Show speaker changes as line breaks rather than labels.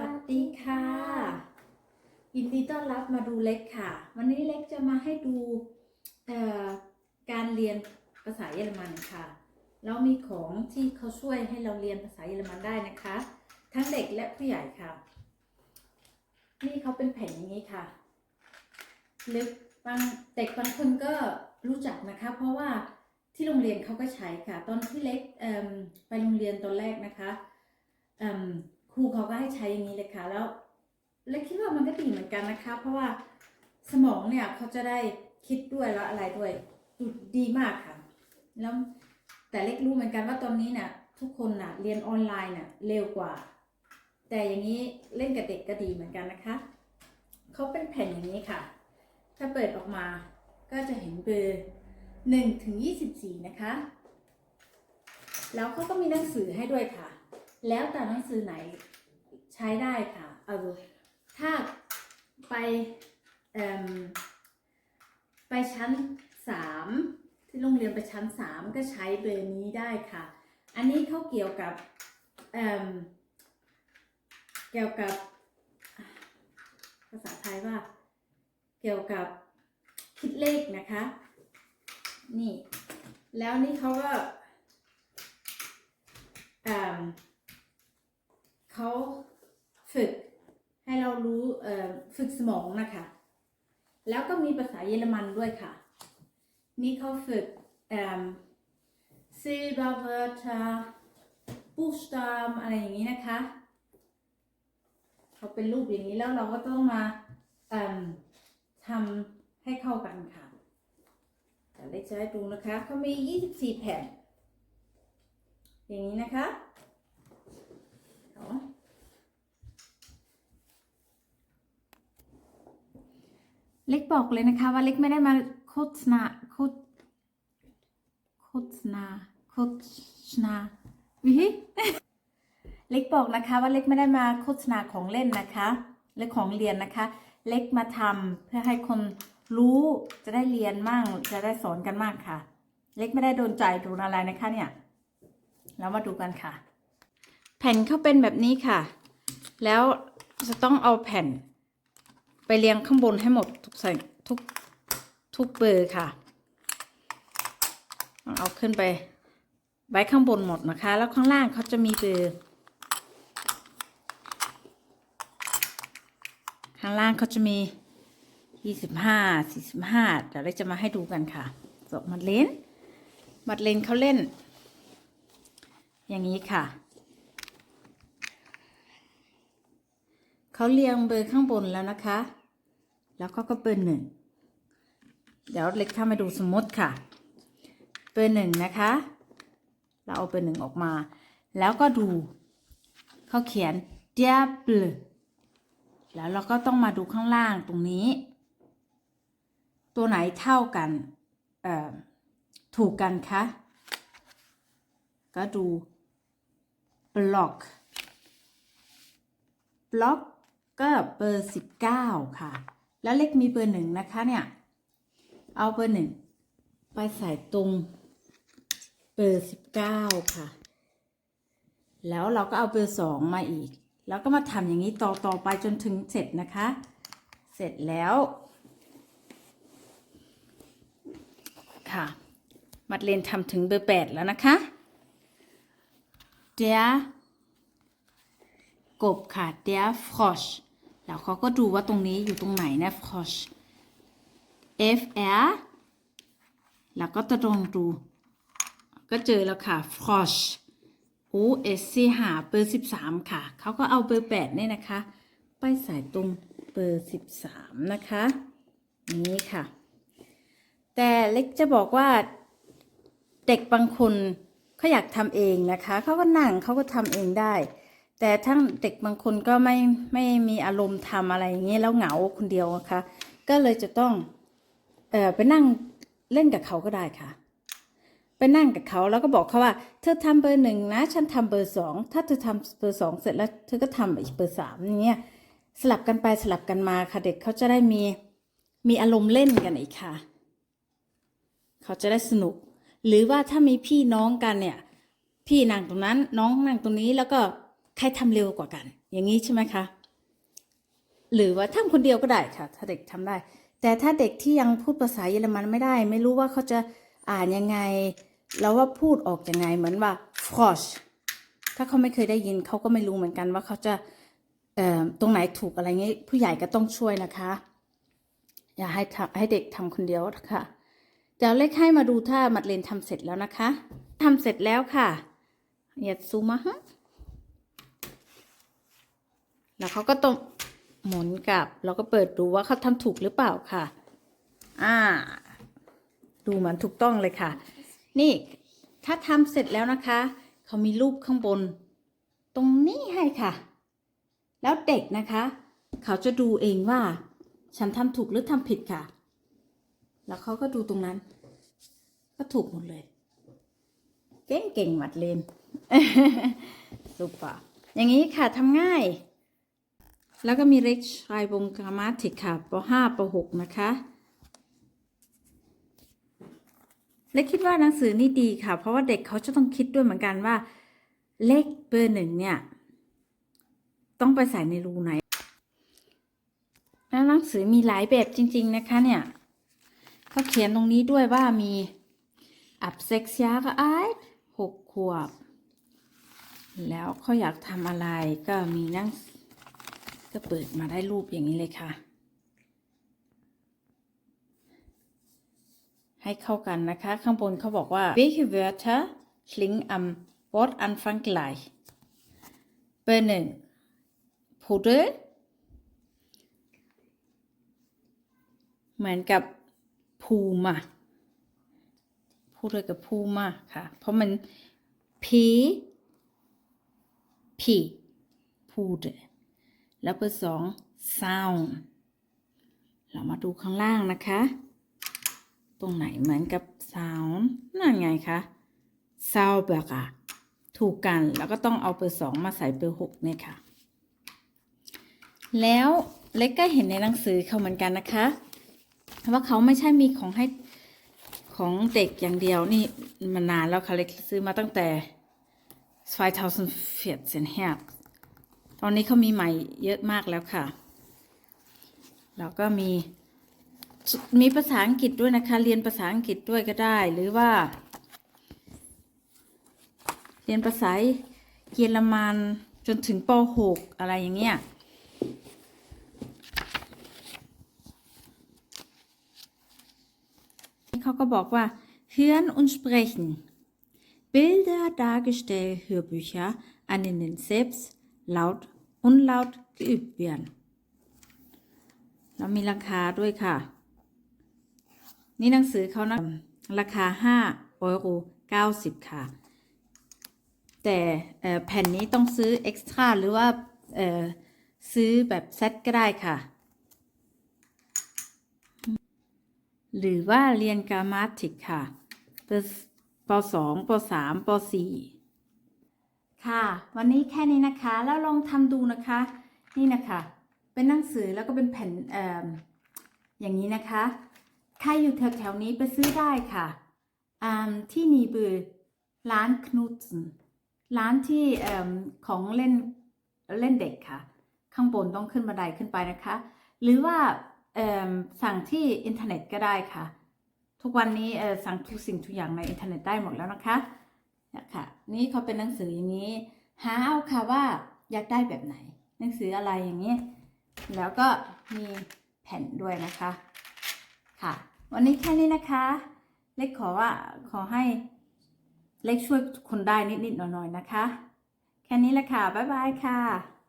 วัสดีค่ะ ยินดีต้อนรับมาดูเล็กค่ะ วันนี้เล็กจะมาให้ดูเอ่อการเรียนภาษาเยอรมันค่ะแล้วมีของที่เขาช่วยให้เราเรียนภาษาเยอรมันได้นะคะ ทั้งเด็กและผู้ใหญ่ค่ะ นี่เขาเป็นแผ่นอย่างนี้ค่ะเล็กบางเด็กบางคนก็รู้จักนะคะ เพราะว่าที่โรงเรียนเขาก็ใช้ค่ะ ตอนที่เล็กเอิ่มไปโรงเรียนตอนแรกนะคะเอิ่มค รูเขาก็ให้ใช้อย่างนี้เลยค่ะ แล้วเล็กคิดว่ามันก็ดีเหมือนกันนะคะ เพราะว่าสมองเนี่ยเขาจะได้คิดด้วยแล้วอะไรด้วยดีมากค่ะ แล้วแต่เล็กรู้เหมือนกันว่าตอนนี้เนี่ยทุกคนน่ะเรียนออนไลน์น่ะเร็วกว่า แต่อย่างนี้เล่นกับเด็กก็ดีเหมือนกันนะคะเขาเป็นแผ่นอย่างนี้ค่ะ ถ้าเปิดออกมาก็จะเห็นเบอร์1ถึง24นะคะ แล้วเขาก็มีหนังสือให้ด้วยค่ะ แล้วแต่หนังสือไหน ช้ได้ค่ะเอาดูถ้าไปเอิ่มไปชั้น 3 ที่โรงเรียนไปชั้น 3 ก็ใช้เบอร์นี้ได้ค่ะ อันนี้เขาเกี่ยวกับเอิ่มเกี่ยวกับภาษาไทยว่า เกี่ยวกับคิดเลขนะคะ นี่ แล้วนี่เขาก็อ่าเขา ฝึกให้เรารู้ฝึกสมองนะคะ แล้วก็มีภาษาเยอรมันด้วยค่ะ นี่เขาฝึก Silberwörter Buchstaben อะไรอย่างนี้นะคะ เขาเป็นรูปอย่างนี้แล้วเราก็ต้องมาทำให้เข้ากันค่ะแต่เล็กจะให้ดูนะคะ เขามี 24 แผ่น อย่างนี้นะคะ เล็กบอกเลยนะคะ ว่าเล็กไม่ได้มาโฆษณาโฆษโฆษณาโฆษณาวิเล็กบอกนะคะ ว่าเล็กไม่ได้มาโฆษณาของเล่นนะคะและของเรียนนะคะ เล็กมาทำเพื่อให้คนรู้จะได้เรียนมั่งจะได้สอนกันมากค่ะ เล็กไม่ได้โดนใจโดนอะไรนะคะเนี่ยเรามาดูกันค่ะ แผ่นเขาเป็นแบบนี้ค่ะ แล้วจะต้องเอาแผ่น ไปเรียงข้างบนให้หมดทุกใส่ทุกทุกเบอร์ค่ะ เอาขึ้นไปไว้ข้างบนหมดนะคะ แล้วข้างล่างเขาจะมีเบอร์ ข้างล่างเขาจะมี25 45เดี๋ยวเราจะมาให้ดูกันค่ะสอบมัดเลนมัดเลนเขาเล่น อย่างนี้ค่ะเขาเรียงเบอร์ข้างบนแล้วนะคะ แล้วก็ก็เบอร์หนึ่งเดี๋ยวเล็กทำให้ดูสมมติค่ะ เบอร์หนึ่งนะคะ เราเอาเบอร์หนึ่งออกมา แล้วก็ดูเขาเขียน diable แล้วเราก็ต้องมาดูข้างล่างตรงนี้ ตัวไหนเท่ากันถูกกันคะ ก็ดู block block ก็เบอร์สิบเก้าค่ะ แล้วเลขมีเบอร์หนึ่งนะคะเนี่ย เอาเบอร์หนึ่งไปใส่ตรงเบอร์สิบเก้าค่ะ แล้วเราก็เอาเบอร์สองมาอีก แล้วก็มาทำอย่างนี้ต่อต่อไปจนถึงเสร็จนะคะ เสร็จแล้วค่ะ มัดเลนทำถึงเบอร์แปดแล้วนะคะ der กบค่ะ der Frosch แล้วเขาก็ดูว่าตรงนี้อยู่ตรงไหนนะ Frosch F R แล้วก็จะลองดู ก็เจอแล้วค่ะ Frosch O S C หาเบอร์สิบสามค่ะ เขาก็เอาเบอร์แปดเนี่ยนะคะ ไปใส่ตรงเบอร์สิบสามนะคะ นี้ค่ะ แต่เล็กจะบอกว่าเด็กบางคนเขาอยากทำเองนะคะ เขาก็นั่งเขาก็ทำเองได้ แต่ทั้งเด็กบางคนก็ไม่ไม่มีอารมณ์ทำอะไรอย่างเงี้ยแล้วเหงาคนเดียวนะคะ ก็เลยจะต้องเออไปนั่งเล่นกับเขาก็ได้ค่ะ ไปนั่งกับเขาแล้วก็บอกเขาว่า เธอทำเบอร์หนึ่งนะ ฉันทำเบอร์สองถ้าเธอทำเบอร์สองเสร็จแล้วเธอก็ทำอีกเบอร์สามอย่างเงี้ยสลับกันไปสลับกันมาค่ะ เด็กเขาจะได้มีมีอารมณ์เล่นกันอีกค่ะ เขาจะได้สนุก หรือว่าถ้ามีพี่น้องกันเนี่ย พี่นั่งตรงนั้นน้องนั่งตรงนี้แล้วก็ ใครทำเร็วกว่ากัน อย่างนี้ใช่ไหมคะ หรือว่าทำคนเดียวก็ได้ค่ะ ถ้าเด็กทำได้ แต่ถ้าเด็กที่ยังพูดภาษาเยอรมันไม่ได้ ไม่รู้ว่าเขาจะอ่านยังไง แล้วว่าพูดออกยังไงเหมือนว่า f r o s h ถ้าเขาไม่เคยได้ยินเขาก็ไม่รู้เหมือนกันว่าเขาจะเออตรงไหนถูกอะไรเงี้ยผู้ใหญ่ก็ต้องช่วยนะคะ อย่าให้ทำให้เด็กทำคนเดียวค่ะเดี๋ยวเล็กให้มาดูถ้ามัดเลนทำเสร็จแล้วนะคะทำเสร็จแล้วค่ะอย่าซูมมาฮะ แล้วเขาก็ต้องหมุนกลับ แล้วก็เปิดดูว่าเขาทำถูกหรือเปล่าค่ะ อ่า ดูเหมือนถูกต้องเลยค่ะ นี่ถ้าทำเสร็จแล้วนะคะ เขามีรูปข้างบน ตรงนี้ให้ค่ะ แล้วเด็กนะคะ เขาจะดูเองว่า ฉันทำถูกหรือทำผิดค่ะ แล้วเขาก็ดูตรงนั้น ก็ถูกหมดเลย เก่งเก่งหมัดเลน สุปะอย่างนี้ค่ะทำง่าย แล้วก็มีเล็กชายบงกรามาติกค่ะป .5 ป .6 นะคะ เล็กคิดว่าหนังสือนี่ดีค่ะ เพราะว่าเด็กเขาจะต้องคิดด้วยเหมือนกันว่า เลขเบอร์หนึ่งเนี่ย ต้องไปใส่ในรูไหน แล้วหนังสือมีหลายแบบจริง ๆนะคะเนี่ยเขาเขียนตรงนี้ด้วยว่ามีอับเซ็กซ์ยาก็อายหกขวบ แล้วเขาอยากทำอะไรก็มีหนั่ง ก็เปิดมาได้รูปอย่างนี้เลยค่ะ ให้เข้ากันนะคะ ข้างบนเขาบอกว่า welche Wörter klingen am Wortanfang gleich เบอร์หนึ่ง Pudel เหมือนกับภูมาพูดเลยกับภูมาค่ะ เพราะมัน p p พูด แล้วเบอร์สอง sound เรามาดูข้างล่างนะคะ ตรงไหนเหมือนกับ sound นั่นไงคะ sauberer ถูกกันแล้วก็ต้องเอาเบอร์สองมาใส่เบอร์หกเนี่ยค่ะ แล้วเล็กก็เห็นในหนังสือเขาเหมือนกันนะคะ ว่าเขาไม่ใช่มีของให้ของเด็กอย่างเดียวนี่มานานแล้วค่ะเล็กซื้อมาตั้งแต่ 2014 her ตอนนี้เขามีใหม่เยอะมากแล้วค่ะ แล้วก็มีมีภาษาอังกฤษด้วยนะคะ เรียนภาษาอังกฤษด้วยก็ได้ หรือว่า เรียนภาษาเยอรมันจนถึงป .6 อะไรอย่างเงี้ยเขาก็บอกว่า hören und sprechen Bilder dargestellt Hörbücher an denen selbst laut unlaut geübt werden แล้วมีราคาด้วยค่ะ นี่หนังสือเขานะราคา5 euro 90 ค่ะ แต่แผ่นนี้ต้องซื้อเอ็กซ์ตร้าหรือว่าซื้อแบบเซตก็ได้ค่ะ หรือว่าเรียนกรามาติกค่ะปปสองปสามปสี่ ค่ะ วันนี้แค่นี้นะคะ แล้วลองทำดูนะคะ นี่นะคะ เป็นหนังสือแล้วก็เป็นแผ่นเอ่ออย่างนี้นะคะ ใครอยู่แถวๆนี้ไปซื้อได้ค่ะที่นีบือร้านคนูตนร้านที่ของเล่นเล่นเด็กค่ะ ข้างบนต้องขึ้นบันไดขึ้นไปนะคะ หรือว่าสั่งที่อินเทอร์เน็ตก็ได้ค่ะ ทุกวันนี้สั่งทุกสิ่งทุกอย่างในอินเทอร์เน็ตได้หมดแล้วนะคะ นี่ยค่ะนี่เขาเป็นหนังสืออย่างนี้ หาเอาค่ะว่าอยากได้แบบไหน หนังสืออะไรอย่างนี้ แล้วก็มีแผ่นด้วยนะคะ ค่ะ วันนี้แค่นี้นะคะ เล็กขอว่าขอให้เล็กช่วยคนได้นิดๆหน่อยๆนะคะ แค่นี้แหละค่ะ บ๊ายบายค่ะ